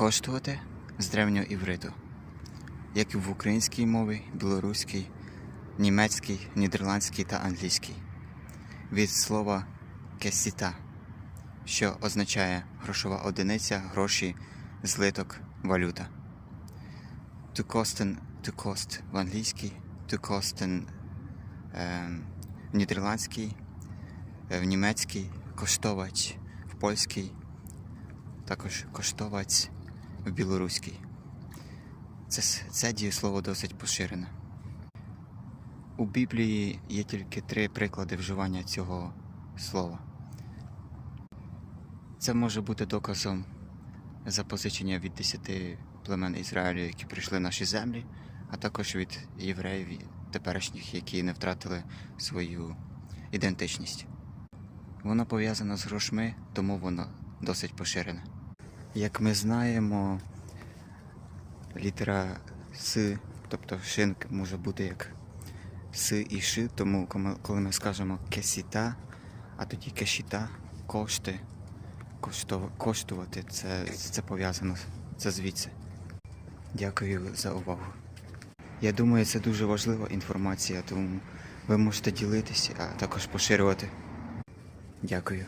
Коштувати з древнього івриту, як і в українській мові, білоруській, німецькій, нідерландській та англійській. Від слова кесіта, що означає грошова одиниця, гроші, злиток, валюта. To kosten, to cost в англійській, to kosten е, в нідерландській, е, в німецькій, коштовач в польській, також коштоваць в білоруській. Це, це дієслово досить поширене. У Біблії є тільки три приклади вживання цього слова. Це може бути доказом запозичення від десяти племен Ізраїлю, які прийшли в наші землі, а також від євреїв теперішніх, які не втратили свою ідентичність. Воно пов'язано з грошми, тому воно досить поширене. Як ми знаємо, літера С, тобто шинк може бути як С і Ш, тому коли ми скажемо кесіта, а тоді кешіта, кошти, коштувати, це, це пов'язано, це звідси. Дякую за увагу. Я думаю, це дуже важлива інформація, тому ви можете ділитися, а також поширювати. Дякую.